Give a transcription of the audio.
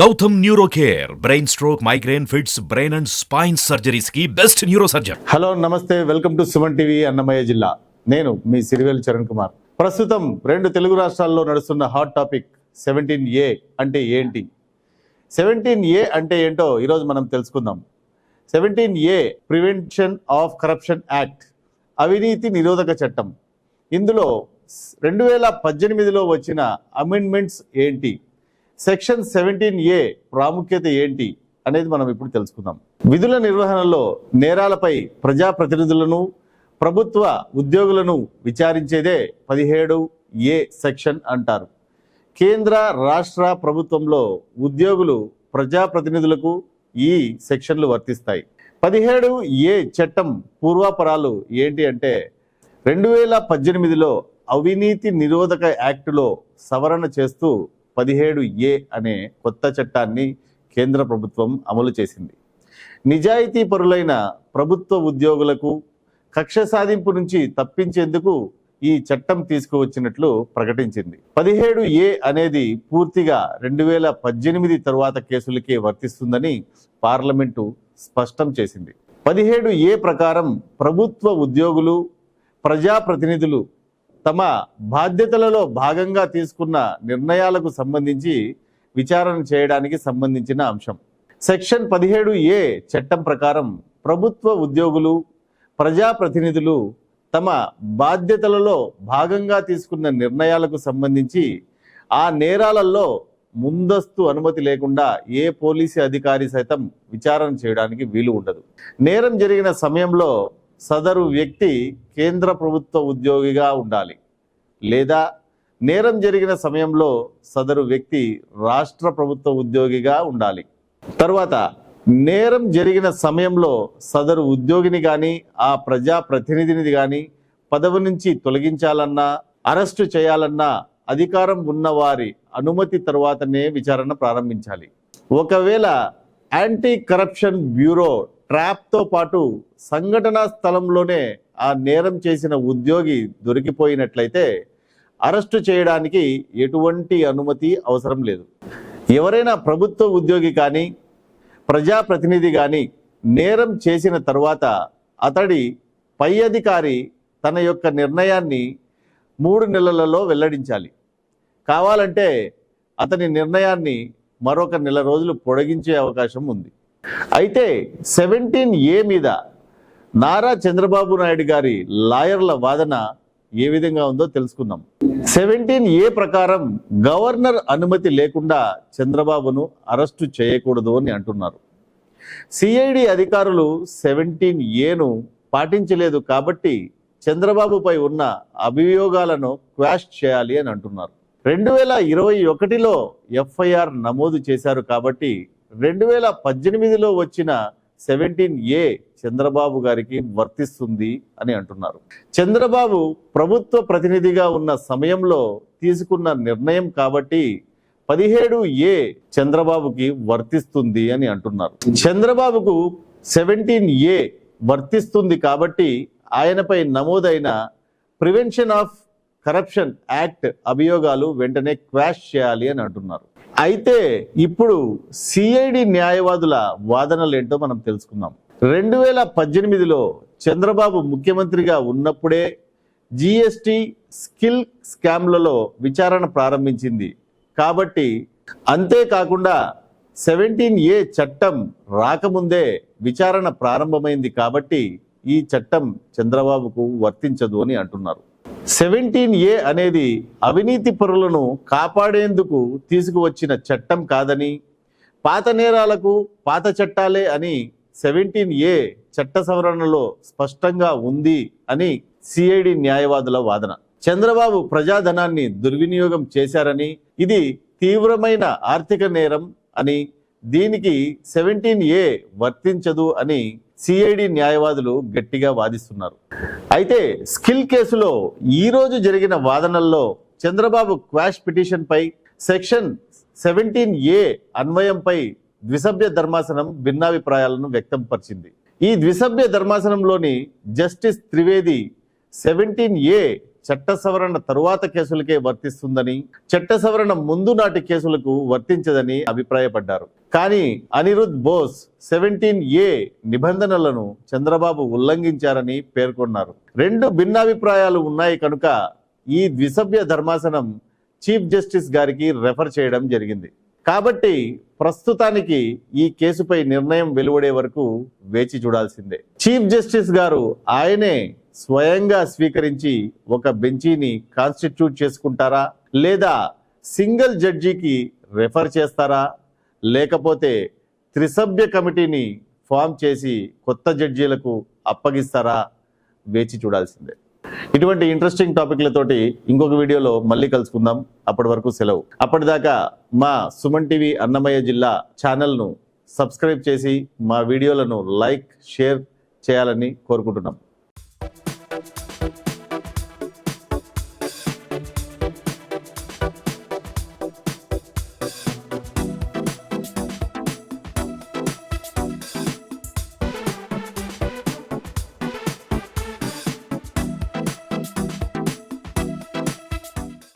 Gautam neuro care brain stroke migraine fits brain and spine సర్జరీస్కి best neuro surgeon hello నమస్తే welcome to Suman TV Annamayya జిల్లా. నేను మీ సిరివేల్ చరణ్ కుమార్. ప్రస్తుతం రెండు తెలుగు రాష్ట్రాల్లో నడుస్తున్న హాట్ టాపిక్ సెవెంటీన్ ఏ అంటే ఏంటి? సెవెంటీన్ ఏ అంటే ఏంటో ఈరోజు మనం తెలుసుకుందాం. Seventeen A prevention of corruption act అవినీతి నిరోధక చట్టం. ఇందులో రెండు వేల పద్దెనిమిదిలో వచ్చిన అమెండ్మెంట్స్ ఏంటి? సెక్షన్ సెవెంటీన్ ఏ ప్రాముఖ్యత ఏంటి అనేది మనం ఇప్పుడు తెలుసుకుందాం. విధుల నిర్వహణలో నేరాలపై ప్రజాప్రతినిధులను ప్రభుత్వ ఉద్యోగులను విచారించేదే పదిహేడు ఏ సెక్షన్ అంటారు. కేంద్ర రాష్ట్ర ప్రభుత్వంలో ఉద్యోగులు ప్రజాప్రతినిధులకు ఈ సెక్షన్లు వర్తిస్తాయి. పదిహేడు ఏ చట్టం పూర్వాపరాలు ఏంటి అంటే రెండు వేల పద్దెనిమిదిలో అవినీతి నిరోధక యాక్టులో సవరణ చేస్తూ పదిహేడు ఏ అనే కొత్త చట్టాన్ని కేంద్ర ప్రభుత్వం అమలు చేసింది. నిజాయితీ పరులైన ప్రభుత్వ ఉద్యోగులకు కక్ష సాధింపు నుంచి తప్పించేందుకు ఈ చట్టం తీసుకువచ్చినట్లు ప్రకటించింది. పదిహేడు ఏ అనేది పూర్తిగా రెండు వేల పద్దెనిమిది తరువాత కేసులకే వర్తిస్తుందని పార్లమెంటు స్పష్టం చేసింది. పదిహేడు ఏ ప్రకారం ప్రభుత్వ ఉద్యోగులు ప్రజాప్రతినిధులు తమ బాధ్యతలలో భాగంగా తీసుకున్న నిర్ణయాలకు సంబంధించి విచారణ చేయడానికి సంబంధించిన అంశం. సెక్షన్ పదిహేడు ఏ చట్టం ప్రకారం ప్రభుత్వ ఉద్యోగులు ప్రజాప్రతినిధులు తమ బాధ్యతలలో భాగంగా తీసుకున్న నిర్ణయాలకు సంబంధించి ఆ నేరాలలో ముందస్తు అనుమతి లేకుండా ఏ పోలీసు అధికారి సైతం విచారణ చేయడానికి వీలు ఉండదు. నేరం జరిగిన సమయంలో సదరు వ్యక్తి కేంద్ర ప్రభుత్వ ఉద్యోగిగా ఉండాలి. లేదా నేరం జరిగిన సమయంలో సదరు వ్యక్తి రాష్ట్ర ప్రభుత్వ ఉద్యోగిగా ఉండాలి. తర్వాత నేరం జరిగిన సమయంలో సదరు ఉద్యోగిని కానీ ఆ ప్రజా ప్రతినిధిని కానీ పదవి నుంచి తొలగించాలన్నా అరెస్టు చేయాలన్నా అధికారం ఉన్నవారి అనుమతి తర్వాతనే విచారణ ప్రారంభించాలి. ఒకవేళ యాంటీ కరప్షన్ బ్యూరో ట్రాప్తో పాటు సంఘటనా స్థలంలోనే ఆ నేరం చేసిన ఉద్యోగి దొరికిపోయినట్లయితే అరెస్టు చేయడానికి ఎటువంటి అనుమతి అవసరం లేదు. ఎవరైనా ప్రభుత్వ ఉద్యోగి కానీ ప్రజాప్రతినిధి కానీ నేరం చేసిన తర్వాత అతడి పై అధికారి తన యొక్క నిర్ణయాన్ని మూడు నెలలలో వెల్లడించాలి. కావాలంటే అతని నిర్ణయాన్ని మరొక నెల రోజులు పొడిగించే అవకాశం ఉంది. అయితే సెవెంటీన్ ఏ మీద నారా చంద్రబాబు నాయుడు గారి లాయర్ల వాదన ఏ విధంగా ఉందో తెలుసుకుందాం. సెవెంటీన్ ఏ ప్రకారం గవర్నర్ అనుమతి లేకుండా చంద్రబాబును అరెస్టు చేయకూడదు అని అంటున్నారు. సిఐడి అధికారులు సెవెంటీన్ ఏను పాటించలేదు కాబట్టి చంద్రబాబుపై ఉన్న అభియోగాలను క్వాష్ చేయాలి అని అంటున్నారు. రెండు వేల ఇరవై ఒకటిలో ఎఫ్ఐఆర్ నమోదు చేశారు కాబట్టి రెండు వేల పద్దెనిమిదిలో వచ్చిన సెవెంటీన్ ఏ చంద్రబాబు గారికి వర్తిస్తుంది అని అంటున్నారు. చంద్రబాబు ప్రభుత్వ ప్రతినిధిగా ఉన్న సమయంలో తీసుకున్న నిర్ణయం కాబట్టి పదిహేడు ఏ చంద్రబాబుకి వర్తిస్తుంది అని అంటున్నారు. చంద్రబాబుకు సెవెంటీన్ ఏ వర్తిస్తుంది కాబట్టి ఆయనపై నమోదైన ప్రివెన్షన్ ఆఫ్ కరప్షన్ యాక్ట్ అభియోగాలు వెంటనే క్వాష్ చేయాలి అని అంటున్నారు. అయితే ఇప్పుడు సిఐడి న్యాయవాదుల వాదనలు ఏంటో మనం తెలుసుకుందాం. రెండు వేల పద్దెనిమిదిలో చంద్రబాబు ముఖ్యమంత్రిగా ఉన్నప్పుడే జిఎస్టి స్కిల్ స్కామ్లలో విచారణ ప్రారంభించింది. కాబట్టి అంతేకాకుండా సెవెంటీన్ ఏ చట్టం రాకముందే విచారణ ప్రారంభమైంది కాబట్టి ఈ చట్టం చంద్రబాబుకు వర్తించదు అని అంటున్నారు. సెవెంటీన్ ఏ అనేది అవినీతి పరులను కాపాడేందుకు తీసుకువచ్చిన చట్టం కాదని పాత నేరాలకు పాత చట్టాలే అని సెవెంటీన్ ఏ చట్ట సవరణలో స్పష్టంగా ఉంది అని సిఐడి న్యాయవాదుల వాదన. చంద్రబాబు ప్రజాధనాన్ని దుర్వినియోగం చేశారని ఇది తీవ్రమైన ఆర్థిక నేరం అని దీనికి సెవెంటీన్ ఏ వర్తించదు అని సిఐడి న్యాయవాదులు గట్టిగా వాదిస్తున్నారు. అయితే స్కిల్ కేసులో ఈ రోజు జరిగిన వాదనల్లో చంద్రబాబు క్వాష్ పిటిషన్పై సెక్షన్ సెవెంటీన్ ఏ అన్వయంపై ద్విసభ్య ధర్మాసనం భిన్నాభిప్రాయాలను వ్యక్తం పరిచింది. ఈ ద్విసభ్య ధర్మాసనంలోని జస్టిస్ త్రివేది సెవెంటీన్ ఏ చట్ట సవరణ తరువాత కేసులకే వర్తిస్తుందని చట్ట సవరణ ముందు నాటి కేసులకు వర్తించదని అభిప్రాయపడ్డారు. కానీ అనిరుద్ బోస్ సెవెంటీన్ ఏ నిబంధనలను చంద్రబాబు ఉల్లంఘించారని పేర్కొన్నారు. రెండు భిన్నాభిప్రాయాలు ఉన్నాయి కనుక ఈ ద్విసభ్య ధర్మాసనం చీఫ్ జస్టిస్ గారికి రెఫర్ చేయడం జరిగింది. కాబట్టి ప్రస్తుతానికి ఈ కేసుపై నిర్ణయం వెలువడే వరకు వేచి చూడాల్సిందే. చీఫ్ జస్టిస్ గారు ఆయనే స్వయంగా స్వీకరించి ఒక బెంచీని కాన్స్టిట్యూట్ చేసుకుంటారా? లేదా సింగిల్ జడ్జికి రెఫర్ చేస్తారా? లేకపోతే త్రిసభ్య కమిటీని ఫామ్ చేసి కొత్త జడ్జీలకు అప్పగిస్తారా వేచి చూడాల్సిందే. ఇటువంటి ఇంట్రెస్టింగ్ టాపిక్లతోటి ఇంకొక వీడియోలో మళ్ళీ కలుసుకుందాం. అప్పటి వరకు సెలవు. అప్పటిదాకా మా సుమన్ టీవీ అన్నమయ్య జిల్లా ఛానల్ను సబ్స్క్రైబ్ చేసి మా వీడియోలను లైక్ షేర్ చేయాలని కోరుకుంటున్నాం.